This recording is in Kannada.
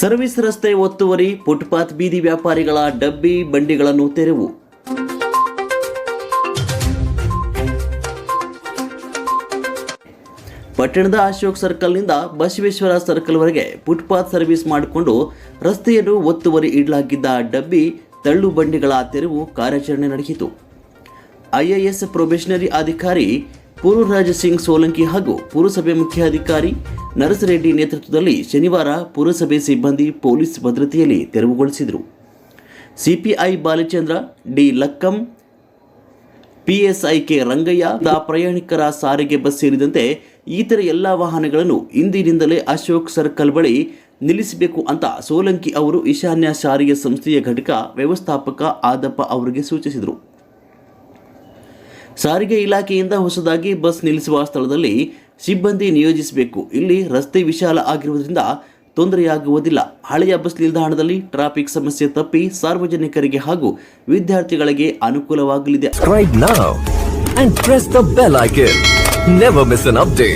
ಸರ್ವಿಸ್ ರಸ್ತೆ ಒತ್ತುವರಿ, ಫುಟ್ಪಾತ್ ಬೀದಿ ವ್ಯಾಪಾರಿಗಳ ಡಬ್ಬಿ ಬಂಡಿಗಳನ್ನು ತೆರವು. ಪಟ್ಟಣದ ಅಶೋಕ್ ಸರ್ಕಲ್ನಿಂದ ಬಸವೇಶ್ವರ ಸರ್ಕಲ್ವರೆಗೆ ಫುಟ್ಪಾತ್ ಸರ್ವಿಸ್ ಮಾಡಿಕೊಂಡು ರಸ್ತೆಯನ್ನು ಒತ್ತುವರಿ ಇಡಲಾಗಿದ್ದ ಡಬ್ಬಿ ತಳ್ಳು ಬಂಡಿಗಳ ತೆರವು ಕಾರ್ಯಾಚರಣೆ ನಡೆಯಿತು. ಐಎಎಸ್ ಪ್ರೊಬೇಷನರಿ ಅಧಿಕಾರಿ ಪೂರ್ವರಾಜ್ ಸಿಂಗ್ ಸೋಲಂಕಿ ಹಾಗೂ ಪುರಸಭೆ ಮುಖ್ಯಾಧಿಕಾರಿ ನರಸರೆಡ್ಡಿ ನೇತೃತ್ವದಲ್ಲಿ ಶನಿವಾರ ಪುರಸಭೆ ಸಿಬ್ಬಂದಿ ಪೊಲೀಸ್ ಭದ್ರತೆಯಲ್ಲಿ ತೆರವುಗೊಳಿಸಿದರು. CPI Balachandra, D Lakkam PSI K Rangaiah the ಪ್ರಯಾಣಿಕರ ಸಾರಿಗೆ ಬಸ್ ಸೇರಿದಂತೆ ಇತರ ಎಲ್ಲ ವಾಹನಗಳನ್ನು ಇಂದಿನಿಂದಲೇ ಅಶೋಕ್ ಸರ್ಕಲ್ ಬಳಿ ನಿಲ್ಲಿಸಬೇಕು ಅಂತ ಸೋಲಂಕಿ ಅವರು ಈಶಾನ್ಯ ಸಾರಿಗೆ ಸಂಸ್ಥೆಯ ಘಟಕ ವ್ಯವಸ್ಥಾಪಕ ಆದಪ್ಪ ಅವರಿಗೆ ಸೂಚಿಸಿದರು. ಸಾರಿಗೆ ಇಲಾಖೆಯಿಂದ ಹೊಸದಾಗಿ ಬಸ್ ನಿಲ್ಲಿಸುವ ಸ್ಥಳದಲ್ಲಿ ಸಿಬ್ಬಂದಿ ನಿಯೋಜಿಸಬೇಕು. ಇಲ್ಲಿ ರಸ್ತೆ ವಿಶಾಲ ಆಗಿರುವುದರಿಂದ ತೊಂದರೆಯಾಗುವುದಿಲ್ಲ. ಹಳೆಯ ಬಸ್ ನಿಲ್ದಾಣದಲ್ಲಿ ಟ್ರಾಫಿಕ್ ಸಮಸ್ಯೆ ತಪ್ಪಿ ಸಾರ್ವಜನಿಕರಿಗೆ ಹಾಗೂ ವಿದ್ಯಾರ್ಥಿಗಳಿಗೆ ಅನುಕೂಲವಾಗಲಿದೆ.